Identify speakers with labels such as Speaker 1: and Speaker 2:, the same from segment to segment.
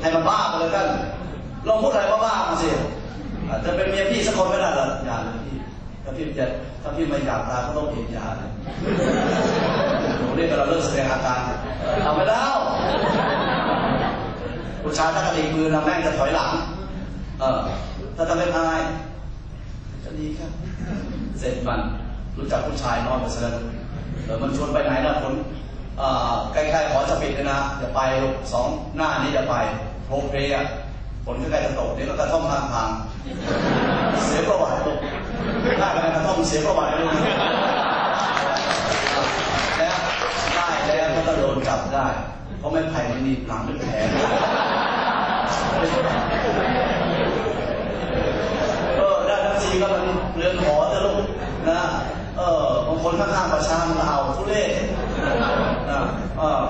Speaker 1: ให้มันบ้าไปเลยกันลองพูดอะไรบ้าๆมาสิจะเป็นเมียพี่สักคนไม่ได้หรออย่าเลยพี่ถ้าพี่จะถ้าพี่ไม่อยากตายก็ต้องเอ็นยาเลยหนูเรียกเราเลิกแสดงอาการทำไม่ได้ผู้ชายถ้ากระดิกมือนะแม่งจะถอยหลัง เออถ้าทำเป็นอายจะดีครับ เสร็จมันรู้จักผู้ชายนอนไปซะแล้วเออมันชวนไปไหนนะคน ใกล้ๆขอจะปิดเลยนะอย่าไปสองหน้านี้อย่าไปโพเพอะฝนใกล้จะตกเดี๋ยวก็กระท่อมทางทางเสียประวัติตกได้ไปกระท่อมเสียประวัติเลยนะแล้วได้แล้วก็โดนจับได้ เพราะไม่ไผ่มันหนีหลังเป็นแผลเออได้ทั้งทีก็มันเรือนหอจะลูกนะ เออบางคนข้างๆประชามันเอาทุเรศ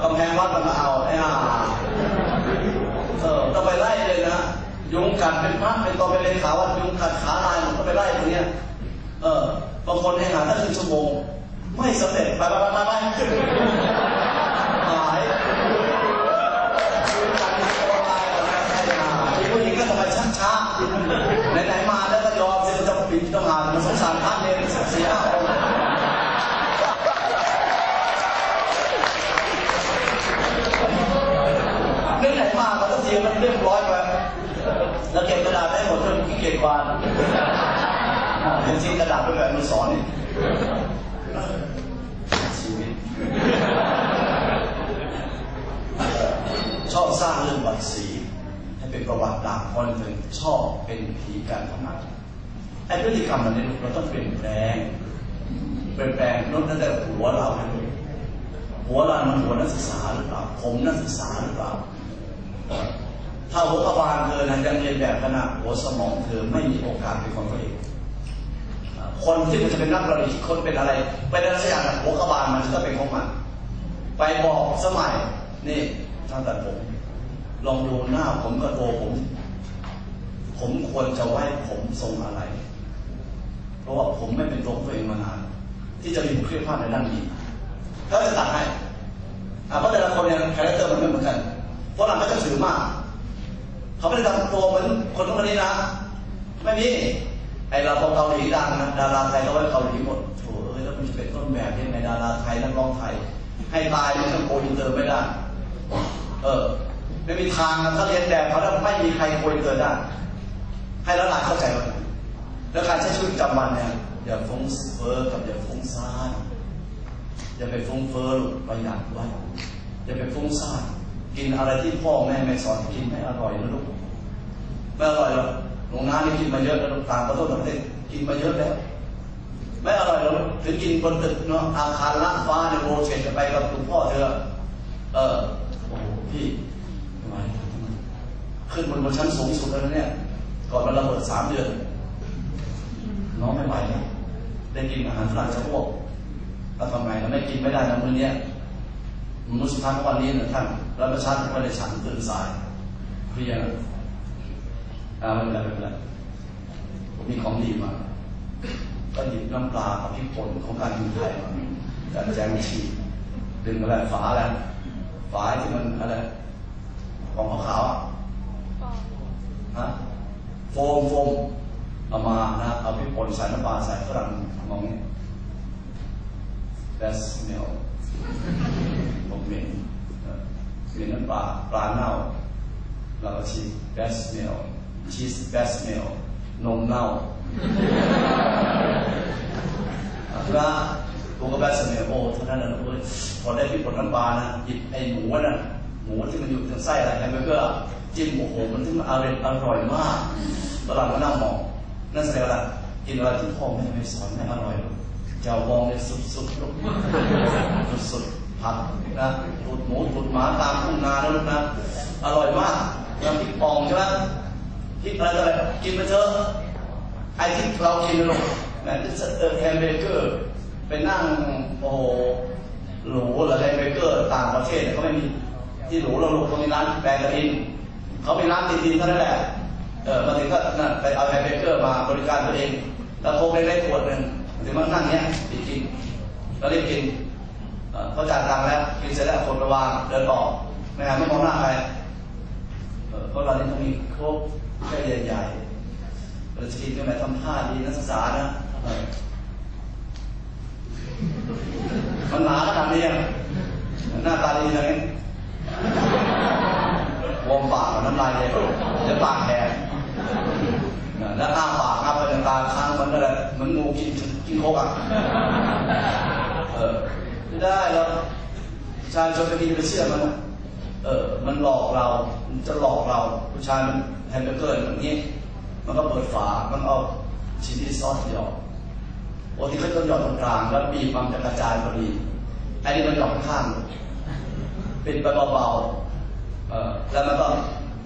Speaker 1: กำแพงวัดมันก็เอาไอ้ห่าเออต้องไปไล่เลยนะ ยุงกัดเป็นพระเป็นตอเป็นเลขาวัดยุงกัดขาลายมันก็ไปไล่ตรงเนี้ย เออบางคนให้หาตั้งครึ่งชั่วโมง ไม่สำเร็จไปไปไปไปไปหายผู้หญิงก็ทำไมช้าไหนๆมา เรียบร้อยไปแล้วเก็บกระดาษได้หมดจนขี้เกียจวาดเห็นชิ้นกระดาษเป็นแบบมือสอนนี่ชีวิตชอบสร้างเรื่องบัตรสีให้เป็นประวัติด่างคนหนึ่งชอบเป็นผีการพนันไอ้พฤติกรรมมันนี้เราต้องเปลี่ยนแปลงเปลี่ยนแปลงโน้นนั่นแต่หัวเราหัวเรามันหัวนักศึกษาหรือเปล่าผมนักศึกษาหรือเปล่า ถ้าหัวกระบาลเธอนะยังเรียนแบบขนาดหัวสมองเธอไม่มีโอกาสเป็นของตัวเองคนที่มันจะเป็นนักประดิษฐ์คนเป็นอะไรเป็นอะไรสักอย่างหัวกระบาลมันจะต้องเป็นของมันไปบอกสมัยนี่ท่างตัดผม ลองดูหน้าผมกับตัวผม ผมควรจะไว้ผมทรงอะไร เพราะว่าผมไม่เป็นตัวตัวเองมานาน ที่จะมีบุคลิกภาพในด้านนี้เขาจะตัดให้เพราะแต่ละคนเนี่ยคาแรคเตอร์มันไม่เหมือนกันฝรั่งเขาจะถือมาก เขาไม่ได้ทำตัวเหมือนคนทุกคนนี้นะ ไม่มีไอเราพอเกาหลีดังนะดาราไทยก็ไว้เกาหลีหมดโถ่เอ้ยแล้วมันจะเป็นต้นแบบยังไงดาราไทยนักร้องไทย ให้ตายไมันต้องโกอินเตอร์ไม่ได้ เออ ไม่มีทางนะถ้าเรียนแบบเขาแล้วไม่มีใครโกอินเตอร์ได้ ให้ล้วหลานเข้าใจว่าแล้วการใช้ชีวิตประจำวันเนี่ยอย่าฟุ้งเฟ้อกับอย่าฟุ้งซ่านอย่าไปฟุ้งเฟ้อประหยัดไว้อย่าไปฟุ้งซ่าน กินอะไรที่พ่อแม่ไม่สอนกินไม่อร่อยนะลูกไม่อร่อยหรอกหลวงน้านี่กินมาเยอะแล้วต่างประเทศต่างประเทศกินมาเยอะแล้วไม่อร่อยหรอกถึงกินบนตึกเนาะอาคารล่างฟ้าในโรเชนจะไปกับหลวงพ่อเธอเออโอ้โหพี่ทำไมขึ้นบนบนชั้นสูงสุดแล้วเนี่ยก่อนมันระเบิดสามเดือนน้องไม่ไหวแล้วได้กินอาหารฝรั่งจะอ้วกแล้วทำไงเราไม่กินไม่ได้นะมื้อเนี้ยมื้อสุดท้ายวันนี้นะท่าน แล้วประชาชนไม่ได้ฉันตื่นสายเครียดอ่าไม่เป็นไรไม่เป็นไรผมมีของดีมาก็หยิบน้ำปลากับพริกป่นของการบินไทยมาจากแจงชีดึงอะไรฝาอะไรฝาที่มันอะไรของขาวๆฮะโฟมโฟมเอามานะเอาพริกป่นใส่น้ำปลาใส่ฝรั่งมองนี้ best meal ผมเหม็น ม็นน้ำปลาปลาเน่าแล้วก็ชีส best meal ชีส best meal นมเน่านะผมก็แบบเสนอโอ้ท่านั้นนะลูกเอ้ยพอได้พริกป่นน้ำปลานะหยิบไอ้หมูน่ะหมูที่มันอยู่ตรงไส้อะไรแฮมเบอร์เกอร์จิ้มโอ้โหมันถึงอร่อยอร่อยมากตอนหลังก็นั่งมองนั่นแสดงว่ากินอะไรที่พ่อแม่ไม่สอนไม่อร่อยเจ้ามองเนี่ยสุดๆลูกสุดๆ ผักนะตูดหมูตูดหมาตามทุ่งนาแล้วนะอร่อยมากน้ำพริกปองใช่ไหมพริกอะไรอะไรกินไปเถอะไอ้ที่เรากินนะลูกแมนเชสเตอแฮมเบอร์เกอร์ไปนั่งโอ้โหหรูหรือแฮมเบอร์เกอร์ต่างประเทศเนี่ยเขาไม่มีที่หรูเราลูกเขามีร้านแบกระดินเขามีร้านติดดินเท่านั้นแหละเออมาถึงก็นั่นไปเอาแฮมเบอร์เกอร์มาบริการตัวเองแล้วโค้กเล็กๆขวดหนึ่งถึงมานั่งเนี้ยไปกินแล้วรีบกิน เขาจ่ายตังค์แล้วกินเสร็จแล้วคนไปวางเดินออกไม่หันไม่มองหน้าใครเพราะเราเนี่ยต้องมีโค้กแค่ใหญ่ๆเราจะกินก็ไม่ทำท่าดีนักศึกษานะมันหนาขนาดนี้อะหน้าตาดีนะเนี่ยวอมปากกับน้ำลายเลยจะปากแหกแล้วอ้าปากอ้าไปตาค้างมันอะไรเหมันงูกินกินโคกอะเออ ไม่ได้แล้วชายชนกดีไปเชื่อมันเออมันหลอกเรา มันจะหลอกเราผู้ชายมันแฮมเบอร์เกอร์แบบนี้ มันก็เปิดฝา มันเอาชิลลี่ซอสหยอกปกติเขาจะหยอดตรงกลางแล้วบีบมันจะกระจายพอดีอันนี้มันหยอดข้างเปิดไปเบาๆเออแล้วมันก็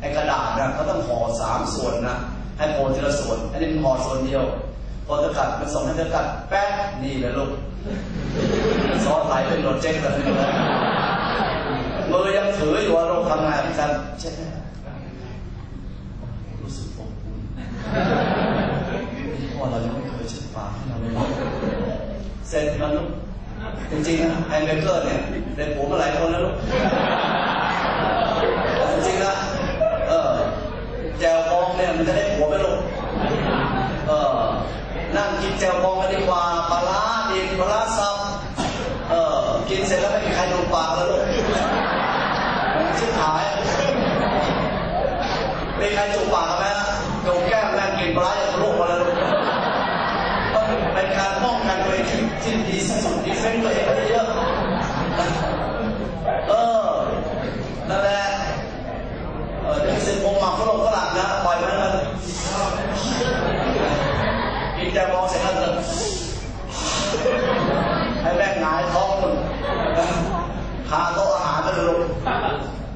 Speaker 1: ไอ้กระดาษนะเขาต้องห่อสามส่วนนะให้โพทีละส่วน อันนี้มันห่อส่วนเดียว พอจะกัดมันส่งให้จะกัดแป๊ะนี่แหละลูกซอสไหลเป็นรถเจ๊กเลยมือยังถืออยู่ว่าเราทำงานพี่กันใช่ไหมรู้สึกอบอุ่นพราะเรายังไม่เคยเช็ดปากให้เราเลยเสร็จมันลูกจริงๆนะไอ้เบเกอร์เนี่ยเป็นผมมาหลายคนแล้วลูกจริงๆนะเออแจวบองเนี่ยมันจะได้ผัวไหมลูก นั่งกินแจวบองกันดีกว่าปลาร้าดีปลาร้าซับเออกินเสร็จแล้วไม่มีใครดูปากแล้วลูกชิบหายมีใครจูบปากกันไหมจูบแก้มแม่งกินปลาอย่างทะลุมาแล้วลูกต้องเป็นการป้องกันตัวเองที่ดีที่สุดดีเฟนต์ตัวเองให้เยอะเออนั่นแหละเออเดี๋ยวเสร็จผมมาฝรั่งฝรั่งนะปล่อยมันนะกินแต่มองเสร็จแล้วจะให้แม่งหงายท้องมันหาโต๊ะอาหารมันลง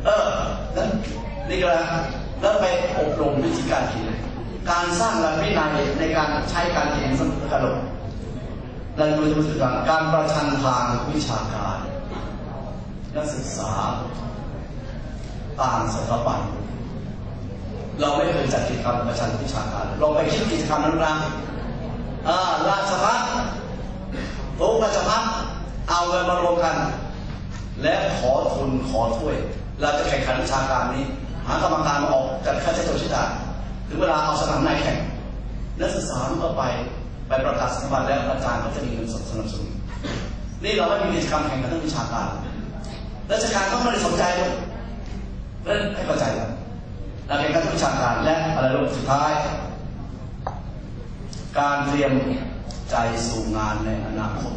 Speaker 1: เออนั่นนี่ก็แล้วแล้วไปอบรมวิธีการกิน การสร้างหลักวินัยในการใช้การกินสำคัญลงเราจะรู้สึกว่าการประชันทางวิชาการนักศึกษาต่างสถาบันเราไม่เคยจัดกิจกรรมประชันวิชาการลองไปคิดกิจกรรมนั้นนะอ่าราชพัฒโรงราชพัฒเอาเงินมารวมกัน และขอทุนขอถ้วย เราจะแข่งขันวิชาการนี้ หากรรมการมาออกจัดค่าใช้จ่ายชิดาถึงเวลาเอาสนามในแข่งนักศึกษาก็ไปไปประกาศสถาบันแล้วอาจารย์ก็จะมีเงินสนับสนุนนี่เราไม่มีกิจกรรมแข่งขันทางวิชาการราชการก็ไม่ได้สนใจเลยเล่นให้เข้าใจกันเราแข่งขันทางวิชาการและอะไรลูกสุดท้าย การเตรียมใจสู่งานในอนาคต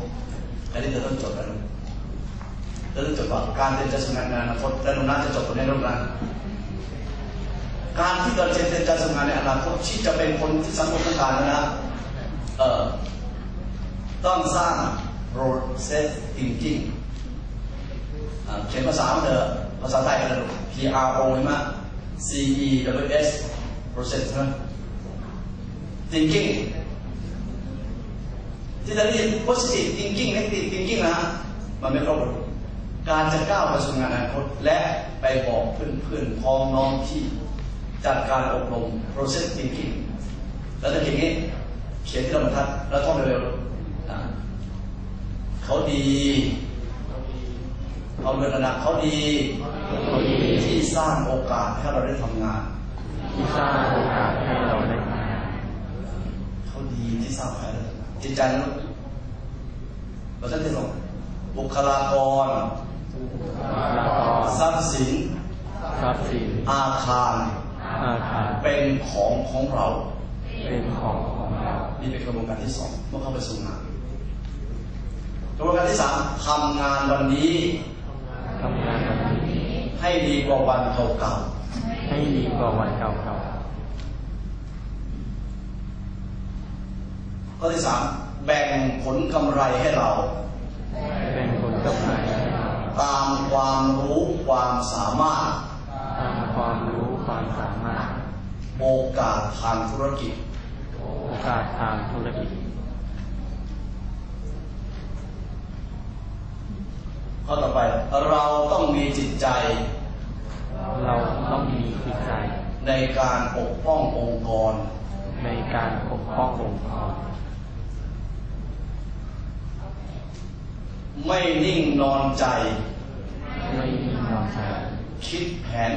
Speaker 1: อันนี้จะต้องจดกันจะต้องจดว่าการเตรียมใจสู่งานในอนาคตและนุ่นน่าจะจบตรงนี้ลูกนะ การที่เราจะเตรียมใจสู่งานในอนาคตที่จะเป็นคนที่สังคมต้องการนะนะเอ่อต้องสร้าง process thinking เขียนภาษาเถอะภาษาไทยกันเลย P R O ใช่ไหม C E W S process ใช่ไหม thinking ที่จะเรียน positive thinking negative thinking นะมันไม่ครบการจะก้าวไปสู่งานอนาคตและไปบอกเพื่อนเพื่อนพ้องน้องที่ จัดการอบรม process thinking แล้วถ้าเขียนนี้ เขียนที่เราบรรทัดแล้วท่องเร็วๆนะเขาดีเขาเดินระดับเขาดี ที่สร้างโอกาสให้เราได้ทำงาน
Speaker 2: ที่สร้างโอกาสให้เราได้ทำงาน
Speaker 1: เขาดีที่สร้างให้เราจิตใจนะลูกเราจะที่สองบุคลากร
Speaker 2: แล้วก็
Speaker 1: ทรัพย์สิน
Speaker 2: ทรัพย์สิน
Speaker 1: อาคาร
Speaker 2: อาคาร
Speaker 1: เป็นของของเรา
Speaker 2: เป็นของของเรา
Speaker 1: นี่เป็นกระบวนการที่สองเมื่อเข้าไปสู่งานกระบวนการที่สามทำงานวันนี้
Speaker 2: ทำงานวันนี้
Speaker 1: ให้ดีกว่าวันเก่า
Speaker 2: ให้ดีกว่าวันเก่า
Speaker 1: ๆข้อที่สามแบ่งผลกำไรให้เรา
Speaker 2: ๆเป็นผลกำไรให้เรา
Speaker 1: ตามความรู้ความสามารถ
Speaker 2: ตามความรู้ ความสามารถ
Speaker 1: โอกาสทางธุรกิจ
Speaker 2: โอกาสทางธุรกิจ
Speaker 1: ข้อต่อไป เราต้องมีจิตใจ
Speaker 2: เราต้องมีจิตใจ
Speaker 1: ในการปกป้ององค์กร
Speaker 2: ในการปกป้ององค์กร
Speaker 1: ไม่นิ่งนอนใจ
Speaker 2: ไม่นิ่งนอนใจ
Speaker 1: คิดแผน